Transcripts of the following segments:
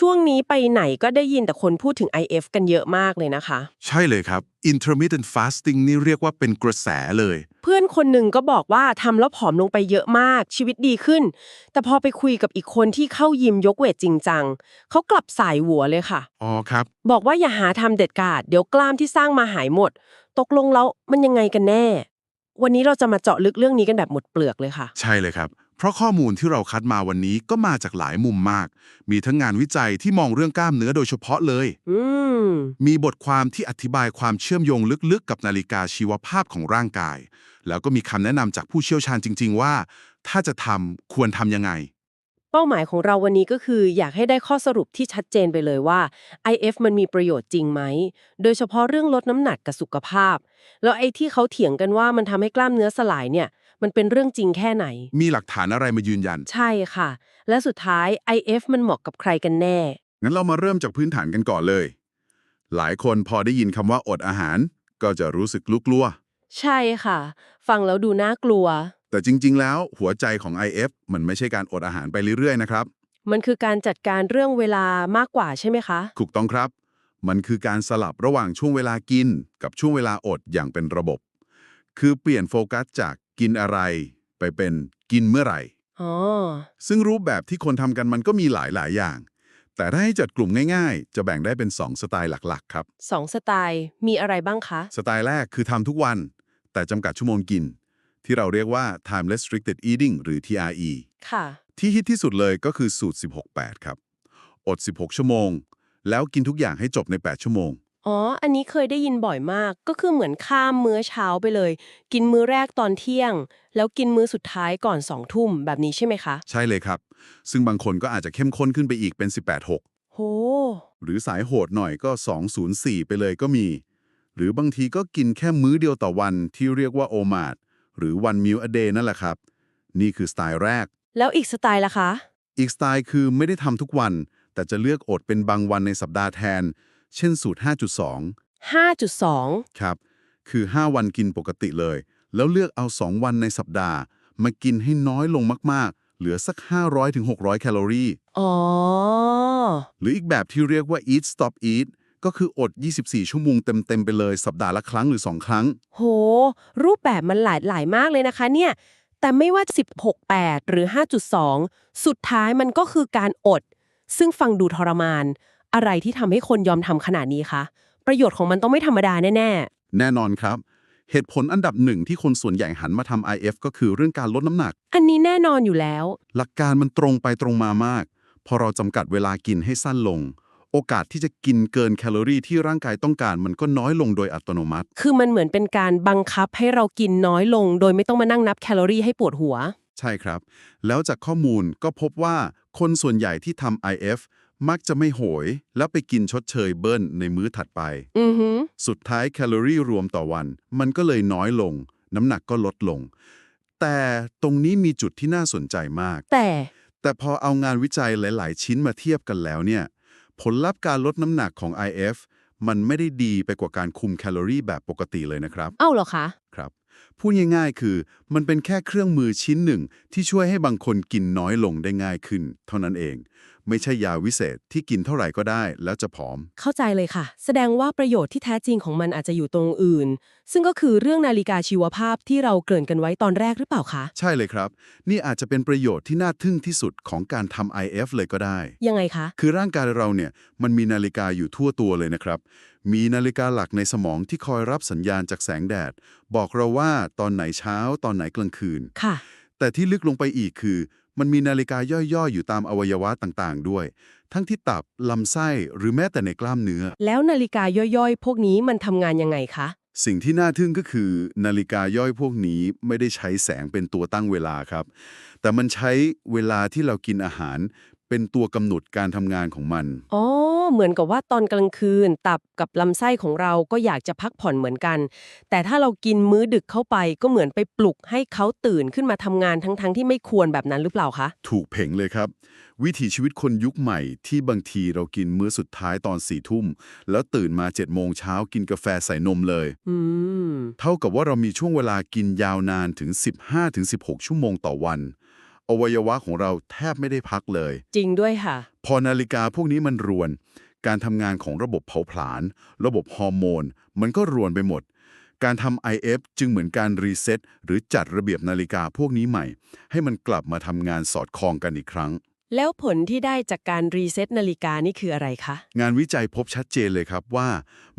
ช่วงนี้ไปไหนก็ได้ยินแต่คนพูดถึง IF กันเยอะมากเลยนะคะ ใช่เลยครับ intermittent fasting นี่เรียกว่าเป็นกระแสเลย เพื่อนคนหนึ่งก็บอกว่าทำแล้วผอมลงไปเยอะมากชีวิตดีขึ้น แต่พอไปคุยกับอีกคนที่เข้ายิมยกเวทจริงจังเขากลับสายหัวเลยค่ะ อ๋อครับ บอกว่าอย่าหาทำเด็ดขาด เดี๋ยวกล้ามที่สร้างมาหายหมด ตกลงแล้วมันยังไงกันแน่ วันนี้เราจะมาเจาะลึกเรื่องนี้กันแบบหมดเปลือกเลยค่ะ ใช่เลยครับ เพราะข้อมูลที่เราคัดมาวันนี้ก็มาจากหลายมุมมาก มีทั้งงานวิจัยที่มองเรื่องกล้ามเนื้อโดยเฉพาะเลย อืม มีบทความที่อธิบายความเชื่อมโยงลึกๆ กับนาฬิกาชีวภาพของร่างกาย แล้วก็มีคำแนะนำจากผู้เชี่ยวชาญจริง ๆ ว่า ถ้าจะทำควรทำยังไง เป้าหมายของเราวันนี้ก็คือ อยากให้ได้ข้อสรุปที่ชัดเจนไปเลยว่า IF มันมีประโยชน์จริงไหม โดยเฉพาะเรื่องลดน้ำหนักกับสุขภาพ แล้วไอ้ที่เขาเถียงกันว่ามันทำให้กล้ามเนื้อสลายเนี่ย มันเป็นเรื่องจริงแค่ไหน มีหลักฐานอะไรมายืนยัน ใช่ค่ะ และสุดท้าย IF มันเหมาะกับใครกันแน่ งั้นเรามาเริ่มจากพื้นฐานกันก่อนเลย หลายคนพอได้ยินคำว่าอดอาหาร ก็จะรู้สึกลุกลัวใช่ค่ะ ฟังแล้วดูน่ากลัว แต่จริง ๆ แล้วหัวใจของ IF มันไม่ใช่การอดอาหารไปเรื่อยๆนะครับ มันคือการจัดการเรื่องเวลามากกว่าใช่ไหมคะ ถูกต้องครับ มันคือการสลับระหว่างช่วงเวลากิน กับช่วงเวลาอดอย่างเป็นระบบ คือเปลี่ยนโฟกัสจาก กินอะไร ไปเป็นกินเมื่อไหร่ อ๋อ ซึ่งรูปแบบที่คนทำกันมันก็มีหลายหลายๆอย่าง แต่ถ้าให้จัดกลุ่มง่ายๆ จะแบ่งได้เป็น 2 สไตล์หลักๆ ครับ สองสไตล์มีอะไรบ้างคะ สไตล์แรกคือทำทุกวัน แต่จำกัดชั่วโมงกิน ที่เราเรียกว่า time restricted eating หรือ TRE ค่ะ ที่ฮิตที่สุดเลยก็คือสูตร 16-8 ครับ อด 16 ชั่วโมง แล้วกินทุกอย่างให้จบใน 8 ชั่วโมง อ๋อ อันนี้เคยได้ยินบ่อยมาก ก็คือเหมือนข้ามมื้อเช้าไปเลย กินมื้อแรกตอนเที่ยง แล้วกินมื้อสุดท้ายก่อนสองทุ่มแบบนี้ใช่ไหมคะ ใช่เลยครับ ซึ่งบางคนก็อาจจะเข้มข้นขึ้นไปอีกเป็น 18-6 โห หรือสายโหดหน่อยก็ 204 ไปเลยก็มี หรือบางทีก็กินแค่มื้อเดียวต่อวันที่เรียกว่าโอมาดหรือ one meal a day นั่นแหละครับ นี่คือสไตล์แรก แล้วอีกสไตล์ล่ะคะ อีกสไตล์คือไม่ได้ทำทุกวัน แต่จะเลือกอดเป็นบางวันในสัปดาห์แทน เช่นสูตร 5.2 5.2 ครับ คือ 5 วันกินปกติเลย แล้วเลือกเอา 2 วันในสัปดาห์ มากินให้น้อยลงมากๆ เหลือสัก 500-600 แคลอรี่ อ๋อ หรืออีกแบบที่เรียกว่า eat stop eat ก็คืออด 24 ชั่วโมงเต็ม ๆ ไปเลย สัปดาห์ละครั้งหรือ 2 ครั้ง โห รูปแบบมันหลายหลายมากเลยนะคะเนี่ย แต่ไม่ว่า 16.8 หรือ 5.2 สุดท้ายมันก็คือการอด ซึ่งฟังดูทรมาน อะไรที่ทำให้คนยอมทำขนาดนี้คะ ประโยชน์ของมันต้องไม่ธรรมดาแน่แน่นอนครับ เหตุผลอันดับหนึ่งที่คนส่วนใหญ่หันมาทำ IF ก็คือเรื่องการลดน้ำหนัก ๆ อันนี้แน่นอนอยู่แล้ว หลักการมันตรงไปตรงมามาก พอเราจำกัดเวลากินให้สั้นลง โอกาสที่จะกินเกินแคลอรี่ที่ร่างกายต้องการมันก็น้อยลงโดยอัตโนมัติ คือมันเหมือนเป็นการบังคับให้เรากินน้อยลง โดยไม่ต้องมานั่งนับแคลอรี่ให้ปวดหัว ใช่ครับ แล้วจากข้อมูลก็พบว่าคนส่วนใหญ่ที่ทำ IF มักจะไม่โหย แล้วไปกินชดเชยเบิ้ลในมื้อถัดไป อือหือ สุดท้ายแคลอรี่รวมต่อวัน มันก็เลยน้อยลง น้ำหนักก็ลดลง แต่ตรงนี้มีจุดที่น่าสนใจมาก แต่แต่พอเอางานวิจัยหลาย ๆ ชิ้นมาเทียบกันแล้วเนี่ย ผลลัพธ์การลดน้ำหนักของ IF มันไม่ได้ดีไปกว่าการคุมแคลอรี่แบบปกติเลยนะครับ เอ้าเหรอคะ ครับ พูดง่ายๆ คือมันเป็นแค่เครื่องมือชิ้นหนึ่งที่ช่วยให้บางคนกินน้อยลงได้ง่ายขึ้น เท่านั้นเอง ไม่ใช่ยาวิเศษที่กินเท่าไหร่ก็ได้แล้วจะผอม เข้าใจเลยค่ะ แสดงว่าประโยชน์ที่แท้จริงของมันอาจจะอยู่ตรงอื่น ซึ่งก็คือเรื่องนาฬิกาชีวภาพที่เราเกริ่นกันไว้ตอนแรกหรือเปล่าคะ ใช่เลยครับ นี่อาจจะเป็นประโยชน์ที่น่าทึ่งที่สุดของการทำ IF เลยก็ได้ ยังไงคะ คือร่างกายเราเนี่ยมันมีนาฬิกาอยู่ทั่วตัวเลยนะครับ มีนาฬิกาหลักในสมองที่คอยรับสัญญาณจากแสงแดด บอกเราว่าตอนไหนเช้าตอนไหนกลางคืน ค่ะ แต่ที่ลึกลงไปอีกคือ มันมีนาฬิกาย่อยๆ อยู่ตามอวัยวะต่างๆ ด้วย ทั้งที่ตับ ลำไส้หรือแม้แต่ในกล้ามเนื้อ แล้วนาฬิกาย่อยๆ พวกนี้มันทำงานยังไงคะ สิ่งที่น่าทึ่งก็คือ นาฬิกาย่อยพวกนี้ไม่ได้ใช้แสงเป็นตัวตั้งเวลาครับ แต่มันใช้เวลาที่เรากินอาหาร เป็นตัวกำหนดการทำงานของมัน อ๋อ เหมือนกับว่าตอนกลางคืน ตับกับลำไส้ของเราก็อยากจะพักผ่อนเหมือนกัน แต่ถ้าเรากินมื้อดึกเข้าไปก็เหมือนไปปลุกให้เขาตื่นขึ้นมาทำงานทั้งๆที่ไม่ควรแบบนั้นหรือเปล่าคะ ถูกเพ่งเลยครับ วิถีชีวิตคนยุคใหม่ที่บางทีเรากินมื้อสุดท้ายตอนสี่ทุ่ม แล้วตื่นมา7จ็ดโมงเช้ากินกาแฟใส่นมเลย อืม เท่ากับว่าเรามีช่วงเวลากินยาวนานถึง 15-16 ชั่วโมงต่อวัน อวัยวะของเราแทบไม่ได้พักเลย จริงด้วยค่ะพพอนาฬิกาพวกนี้มันรวน การทำงานของระบบเผาผลาญ ระบบฮอร์โมน มันก็รวนไปหมด การทำ IF จึงเหมือนการรีเซ็ตหรือจัดระเบียบนาฬิกาพวกนี้ใหม่ ให้มันกลับมาทำงานสอดคล้องกันอีกครั้ง แล้วผลที่ได้จากการรีเซ็ตนาฬิกานี่คืออะไรคะ งานวิจัยพบชัดเจนเลยครับว่า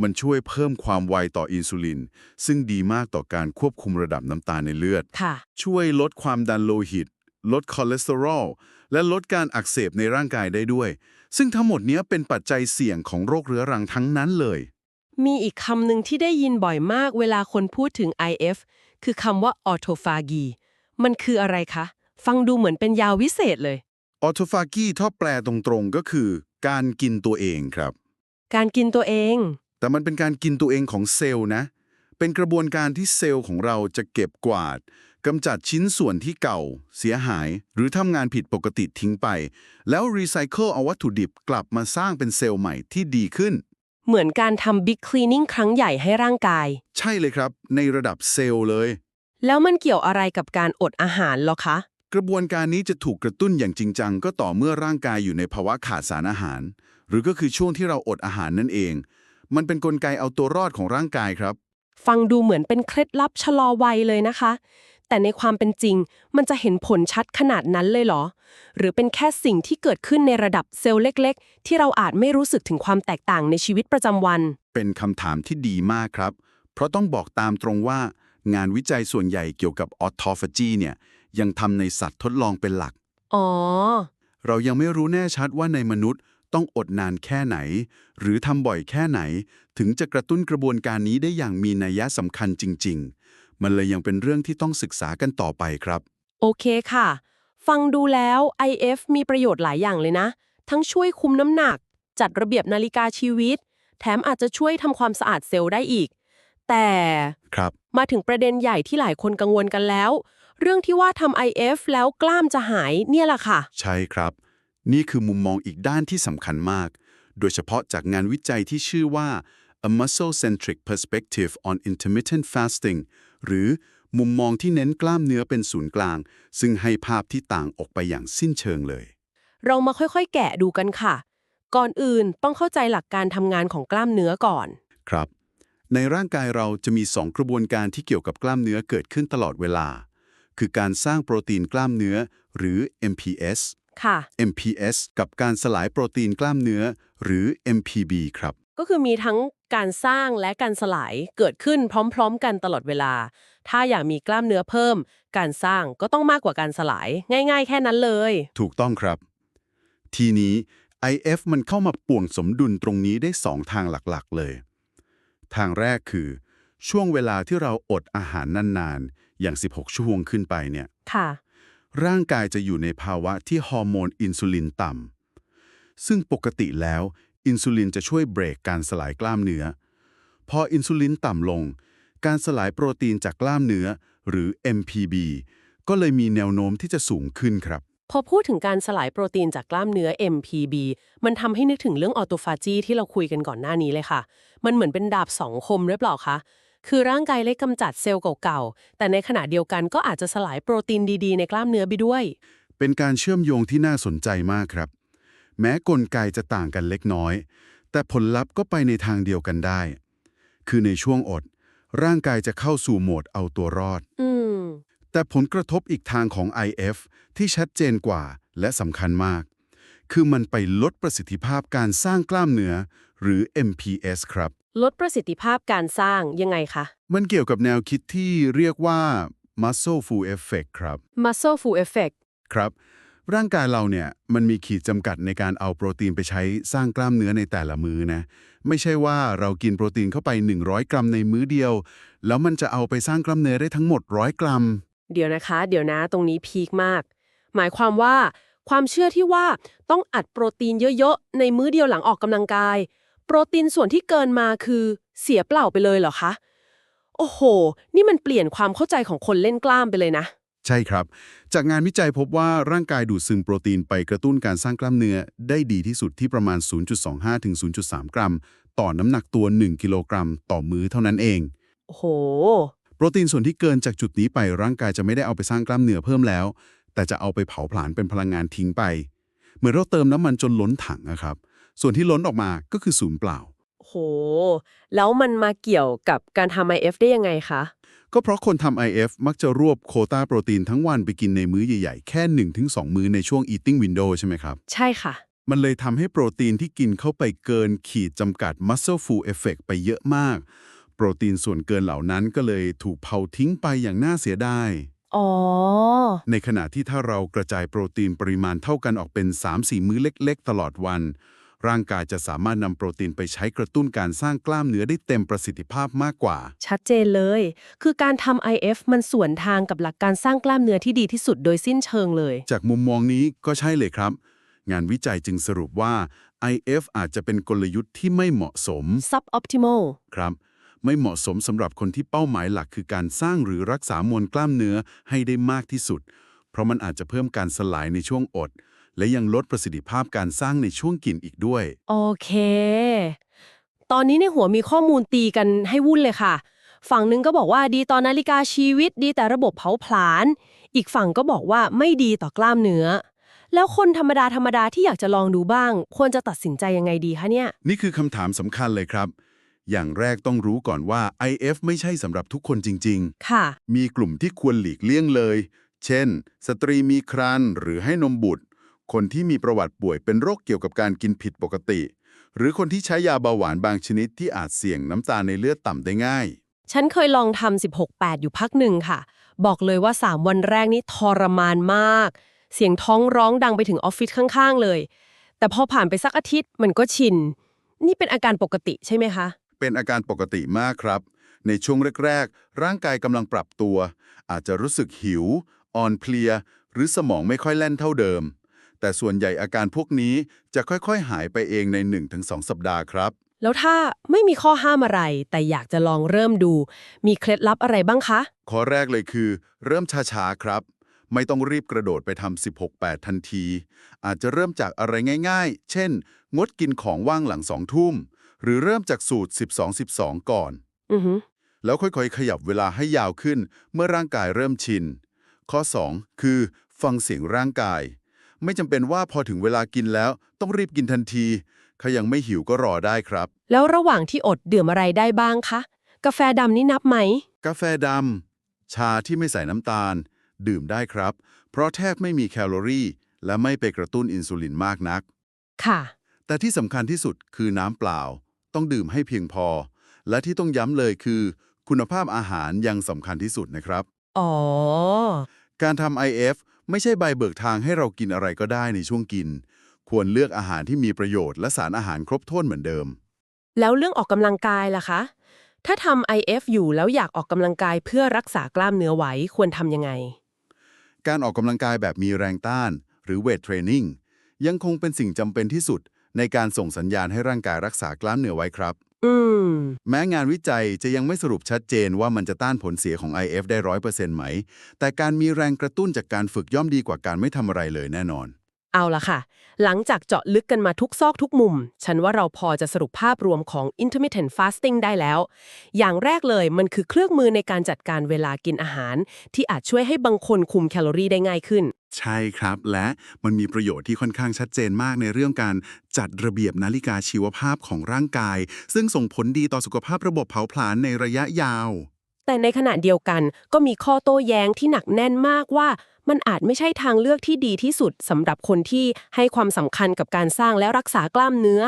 มันช่วยเพิ่มความไวต่ออินซูลิน ซึ่งดีมากต่อการควบคุมระดับน้ำตาลในเลือด ค่ะ ช่วยลดความดันโลหิต ลดคอเลสเตอรอลและลดการอักเสบในร่างกายได้ด้วย ซึ่งทั้งหมดเนี้ยเป็นปัจจัยเสี่ยงของโรคเรื้อรังทั้งนั้นเลย มีอีกคำหนึ่งที่ได้ยินบ่อยมากเวลาคนพูดถึง IF คือคำว่า autophagy มันคืออะไรคะ ฟังดูเหมือนเป็นยาวิเศษเลยออโตฟากีถ้าแปลตรงๆก็คือ การกินตัวเองครับ การกินตัวเอง แต่มันเป็นการกินตัวเองของเซลล์นะ เป็นกระบวนการที่เซลล์ของเราจะเก็บกวาด กำจัดชิ้นส่วนที่เก่า เสียหาย หรือทำงานผิดปกติทิ้งไป แล้วรีไซเคิลเอาวัตถุดิบกลับมาสร้างเป็นเซลล์ใหม่ที่ดีขึ้น เหมือนการทำ big cleaning ครั้งใหญ่ให้ร่างกาย ใช่เลยครับ ในระดับเซลล์เลย แล้วมันเกี่ยวอะไรกับการอดอาหารเหรอคะ กระบวนการนี้จะถูกกระตุ้นอย่างจริงจังก็ต่อเมื่อร่างกายอยู่ในภาวะขาดสารอาหาร หรือก็คือช่วงที่เราอดอาหารนั่นเอง มันเป็นนกลไกเอาตัวรอดของร่างกายครับ ฟังดูเหมือนเป็นเคล็ดลับชะลอวัยเลยนะคะ แต่ในความเป็นจริง มันจะเห็นผลชัดขนาดนั้นเลยเหรอ หรือเป็นแค่สิ่งที่เกิดขึ้นในระดับเซลล์เล็ก ๆ ที่เราอาจไม่รู้สึกถึงความแตกต่างในชีวิตประจำวัน เป็นคำถามที่ดีมากครับ เพราะต้องบอกตามตรงว่า งานวิจัยส่วนใหญ่เกี่ยวกับออ t อฟ a จีเนี่ยยังทำในสัตว์ทดลองเป็นหลัก อ๋อ เรายังไม่รู้แน่ชัดว่าในมนุษย์ต้องอดนานแค่ไหน หรือทำบ่อยแค่ไหน ถึงจะกระตุ้นกระบวนการนี้ได้อย่างมีนัยสำคัญจริง ๆ มันเลยยังเป็นเรื่องที่ต้องศึกษากันต่อไปครับ โอเคค่ะ ฟังดูแล้ว IF มีประโยชน์หลายอย่างเลยนะ ทั้งช่วยคุมน้ำหนัก จัดระเบียบนาฬิกาชีวิต แถมอาจจะช่วยทำความสะอาดเซลล์ได้อีก แต่ครับมาถึงประเด็นใหญ่ที่หลายคนกังวลกันแล้ว เรื่องที่ว่าทำ IF แล้วกล้ามจะหายเนี่ยแหละค่ะ ใช่ครับ นี่คือมุมมองอีกด้านที่สำคัญมาก โดยเฉพาะจากงานวิจัยที่ชื่อว่า A Muscle-Centric Perspective on Intermittent Fasting หรือมุมมองที่เน้นกล้ามเนื้อเป็นศูนย์กลาง ซึ่งให้ภาพที่ต่างออกไปอย่างสิ้นเชิงเลย เรามาค่อยๆ แกะดูกันค่ะ ก่อนอื่นต้องเข้าใจหลักการทำงานของกล้ามเนื้อก่อน ครับ ในร่างกายเราจะมี 2 กระบวนการที่เกี่ยวกับกล้ามเนื้อเกิดขึ้นตลอดเวลา คือการสร้างโปรตีนกล้ามเนื้อ หรือ MPS ค่ะ MPS กับการสลายโปรตีนกล้ามเนื้อ หรือ MPB ครับ ก็คือมีทั้งการสร้างและการสลายเกิดขึ้นพร้อมๆ กันตลอดเวลา ถ้าอยากมีกล้ามเนื้อเพิ่ม การสร้างก็ต้องมากกว่าการสลาย ง่าย ๆ แค่นั้นเลย ถูกต้องครับ ทีนี้ IF มันเข้ามาป่วงสมดุลตรงนี้ได้2ทางหลักๆเลย ทางแรกคือ ช่วงเวลาที่เราอดอาหารนานๆ อย่าง 16 ชั่วโมงขึ้นไปเนี่ยค่ะร่างกายจะอยู่ในภาวะที่ฮอร์โมนอินซูลินต่ำซึ่งปกติแล้ว อินซูลินจะช่วยเบรกการสลายกล้ามเนื้อ พออินซูลินต่ำลง การสลายโปรตีนจากกล้ามเนื้อ หรือ MPB ก็เลยมีแนวโน้มที่จะสูงขึ้นครับ พอพูดถึงการสลายโปรตีนจากกล้ามเนื้อ MPB มันทำให้นึกถึงเรื่องออโตฟาจีที่เราคุยกันก่อนหน้านี้เลยค่ะ มันเหมือนเป็นดาบสองคมหรือเปล่าคะ คือร่างกายเล็กกำจัดเซลล์เก่าๆ แต่ในขณะเดียวกันก็อาจจะสลายโปรตีนดีๆ ในกล้ามเนื้อไปด้วย เป็นการเชื่อมโยงที่น่าสนใจมากครับ แม้กลไกจะต่างกันเล็กน้อย แต่ผลลัพธ์ก็ไปในทางเดียวกันได้ คือในช่วงอด ร่างกายจะเข้าสู่โหมดเอาตัวรอดอืมแต่ผลกระทบอีกทางของ IF ที่ชัดเจนกว่าและสำคัญมาก คือมันไปลดประสิทธิภาพการสร้างกล้ามเนื้อ หรือ MPS ครับ ลดประสิทธิภาพการสร้างยังไงคะ มันเกี่ยวกับแนวคิดที่เรียกว่า muscle full effect ครับ muscle full effect ครับ ร่างกายเราเนี่ยมันมีขีดจำกัดในการเอาโปรตีนไปใช้สร้างกล้ามเนื้อในแต่ละมื้อนะ ไม่ใช่ว่าเรากินโปรตีนเข้าไป 100 กรัมในมื้อเดียว แล้วมันจะเอาไปสร้างกล้ามเนื้อได้ทั้งหมดร้อยกรัม เดี๋ยวนะคะ เดี๋ยวนะตรงนี้พีคมาก หมายความว่า ความเชื่อที่ว่าต้องอัดโปรตีนเยอะๆ ในมื้อเดียวหลังออกกำลังกาย โปรตีนส่วนที่เกินมาคือเสียเปล่าไปเลยเหรอคะโอ้โห นี่มันเปลี่ยนความเข้าใจของคนเล่นกล้ามไปเลยนะ ใช่ครับ จากงานวิจัยพบว่าร่างกายดูดซึมโปรตีนไปกระตุ้นการสร้างกล้ามเนื้อ ได้ดีที่สุดที่ประมาณ 0.25 ถึง 0.3 กรัม ต่อน้ำหนักตัว 1 กิโลกรัม ต่อมื้อเท่านั้นเอง โอ้โห โปรตีนส่วนที่เกินจากจุดนี้ไปร่างกายจะไม่ได้เอาไปสร้างกล้ามเนื้อเพิ่มแล้ว แต่จะเอาไปเผาผลาญเป็นพลังงานทิ้งไป เหมือนเราเติมน้ำมันจนล้นถังนะครับ ส่วนที่ล้นออกมาก็คือศูนย์เปล่า โห แล้วมันมาเกี่ยวกับการทำ IF ได้ยังไงคะ ก็เพราะคนทำ IF มักจะรวบโควตาโปรตีนทั้งวันไปกินในมื้อใหญ่ๆ แค่ 1-2 มื้อในช่วง eating window ใช่ไหมครับ ใช่ค่ะ มันเลยทำให้โปรตีนที่กินเข้าไปเกินขีดจำกัด muscle full effect ไปเยอะมาก โปรตีนส่วนเกินเหล่านั้นก็เลยถูกเผาทิ้งไปอย่างน่าเสียดายอ๋อ ในขณะที่ถ้าเรากระจายโปรตีนปริมาณเท่ากันออกเป็น 3-4 มื้อเล็ก ๆ ตลอดวัน ร่างกายจะสามารถนำโปรตีนไปใช้กระตุ้นการสร้างกล้ามเนื้อได้เต็มประสิทธิภาพมากกว่า ชัดเจนเลย คือการทำ IF มันสวนทางกับหลักการสร้างกล้ามเนื้อที่ดีที่สุดโดยสิ้นเชิงเลย จากมุมมองนี้ก็ใช่เลยครับ งานวิจัยจึงสรุปว่า IF อาจจะเป็นกลยุทธ์ที่ไม่เหมาะสม suboptimal ครับ ไม่เหมาะสมสำหรับคนที่เป้าหมายหลักคือการสร้างหรือรักษามวลกล้ามเนื้อให้ได้มากที่สุด เพราะมันอาจจะเพิ่มการสลายในช่วงอด และยังลดประสิทธิภาพการสร้างในช่วงกินอีกด้วย โอเค ตอนนี้ในหัวมีข้อมูลตีกันให้วุ่นเลยค่ะ ฝั่งหนึ่งก็บอกว่าดีต่อนาฬิกาชีวิต ดีแต่ระบบเผาผลาญ อีกฝั่งก็บอกว่าไม่ดีต่อกล้ามเนื้อ แล้วคนธรรมดาธรรมดาที่อยากจะลองดูบ้าง ควรจะตัดสินใจยังไงดีคะเนี่ย นี่คือคำถามสำคัญเลยครับ อย่างแรกต้องรู้ก่อนว่า IF ไม่ใช่สำหรับทุกคนจริงๆค่ะมีกลุ่มที่ควรหลีกเลี่ยงเลย เช่น สตรีมีครรภ์หรือให้นมบุตร คนที่มีประวัติป่วยเป็นโรคเกี่ยวกับการกินผิดปกติ หรือคนที่ใช้ยาเบาหวานบางชนิดที่อาจเสี่ยงน้ำตาลในเลือดต่ำได้ง่าย ฉันเคยลองทำ16-8 อยู่พักหนึ่งค่ะ บอกเลยว่า 3 วันแรกนี่ทรมานมาก เสียงท้องร้องดังไปถึงออฟฟิศข้างๆ เลย แต่พอผ่านไปสักอาทิตย์มันก็ชิน นี่เป็นอาการปกติใช่ไหมคะ เป็นอาการปกติมากครับ ในช่วงแรกๆ ร่างกายกำลังปรับตัว อาจจะรู้สึกหิว อ่อนเพลีย หรือสมองไม่ค่อยแล่นเท่าเดิม แต่ส่วนใหญ่อาการพวกนี้จะค่อยๆ หายไปเองใน 1-2 สัปดาห์ครับ แล้วถ้าไม่มีข้อห้ามอะไร แต่อยากจะลองเริ่มดู มีเคล็ดลับอะไรบ้างคะ ข้อแรกเลยคือ เริ่มช้าๆครับ ไม่ต้องรีบกระโดดไปทำ16-8 ทันที อาจจะเริ่มจากอะไรง่ายๆ เช่น งดกินของว่างหลังสองทุ่ม หรือเริ่มจากสูตร 12-12 ก่อน อือฮึแล้วค่อยๆ ขยับเวลาให้ยาวขึ้น เมื่อร่างกายเริ่มชิน ข้อ 2 คือ ฟังเสียงร่างกาย ไม่จำเป็นว่าพอถึงเวลากินแล้วต้องรีบกินทันทีถ้ายังไม่หิวก็รอได้ครับ แล้วระหว่างที่อดดื่มอะไรได้บ้างคะ กาแฟดำนี่นับไหม กาแฟดำชาที่ไม่ใส่น้ำตาล ดื่มได้ครับ เพราะแทบไม่มีแคลอรี่ และไม่ไปกระตุ้นอินซูลินมากนัก ค่ะ แต่ที่สำคัญที่สุดคือน้ำเปล่า ต้องดื่มให้เพียงพอ และที่ต้องย้ำเลยคือ คุณภาพอาหารยังสำคัญที่สุดนะครับ อ๋อ การทำ IF ไม่ใช่ใบเบิกทางให้เรากินอะไรก็ได้ในช่วงกิน ควรเลือกอาหารที่มีประโยชน์และสารอาหารครบถ้วนเหมือนเดิม แล้วเรื่องออกกำลังกายล่ะคะ ถ้าทำ IF อยู่แล้วอยากออกกำลังกายเพื่อรักษากล้ามเนื้อไว้ควรทำยังไง การออกกำลังกายแบบมีแรงต้าน หรือเวทเทรนนิ่งยังคงเป็นสิ่งจำเป็นที่สุดในการส่งสัญญาณให้ร่างกายรักษากล้ามเนื้อไว้ครับ อืม แม้งานวิจัยจะยังไม่สรุปชัดเจนว่ามันจะต้านผลเสียของ IF ได้ร้อยเปอร์เซ็นต์ไหม แต่การมีแรงกระตุ้นจากการฝึกย่อมดีกว่าการไม่ทำอะไรเลยแน่นอน เอาละค่ะ หลังจากเจาะลึกกันมาทุกซอกทุกมุม ฉันว่าเราพอจะสรุปภาพรวมของ intermittent fasting ได้แล้ว อย่างแรกเลยมันคือเครื่องมือในการจัดการเวลากินอาหาร ที่อาจช่วยให้บางคนคุมแคลอรี่ได้ง่ายขึ้น ใช่ครับ และมันมีประโยชน์ที่ค่อนข้างชัดเจนมากในเรื่องการจัดระเบียบนาฬิกาชีวภาพของร่างกาย ซึ่งส่งผลดีต่อสุขภาพระบบเผาผลาญในระยะยาว แต่ในขณะเดียวกันก็มีข้อโต้แย้งที่หนักแน่นมากว่ามันอาจไม่ใช่ทางเลือกที่ดีที่สุดสำหรับคนที่ให้ความสำคัญกับการสร้างและรักษากล้ามเนื้อ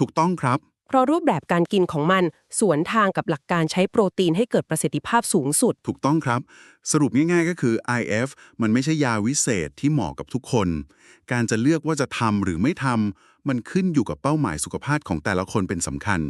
ถูกต้องครับ เพราะรูปแบบการกินของมันสวนทางกับหลักการใช้โปรตีนให้เกิดประสิทธิภาพสูงสุด ถูกต้องครับ สรุปง่ายๆก็คือ IF มันไม่ใช่ยาวิเศษที่เหมาะกับทุกคน การจะเลือกว่าจะทำหรือไม่ทำมันขึ้นอยู่กับเป้าหมายสุขภาพของแต่ละคนเป็นสำคัญ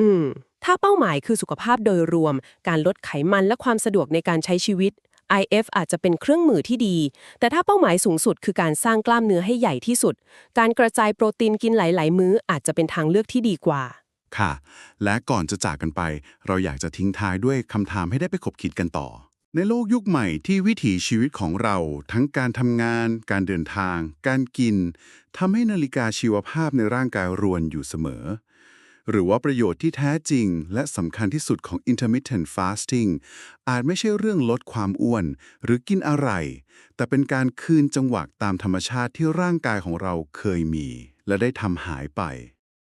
อืม ถ้าเป้าหมายคือสุขภาพโดยรวม การลดไขมันและความสะดวกในการใช้ชีวิต IF อาจจะเป็นเครื่องมือที่ดี แต่ถ้าเป้าหมายสูงสุดคือการสร้างกล้ามเนื้อให้ใหญ่ที่สุด การกระจายโปรตีนกินหลาย ๆ มื้ออาจจะเป็นทางเลือกที่ดีกว่า ค่ะ และก่อนจะจากกันไป เราอยากจะทิ้งท้ายด้วยคำถามให้ได้ไปขบคิดกันต่อ ในโลกยุคใหม่ที่วิถีชีวิตของเรา ทั้งการทำงาน การเดินทาง การกินทำให้นาฬิกาชีวภาพในร่างกายรวนอยู่เสมอ หรือว่าประโยชน์ที่แท้จริง และสำคัญที่สุดของ intermittent fasting อาจไม่ใช่เรื่องลดความอ้วน หรือกินอะไร แต่เป็นการคืนจังหวะตามธรรมชาติที่ร่างกายของเราเคยมี และได้ทำหายไป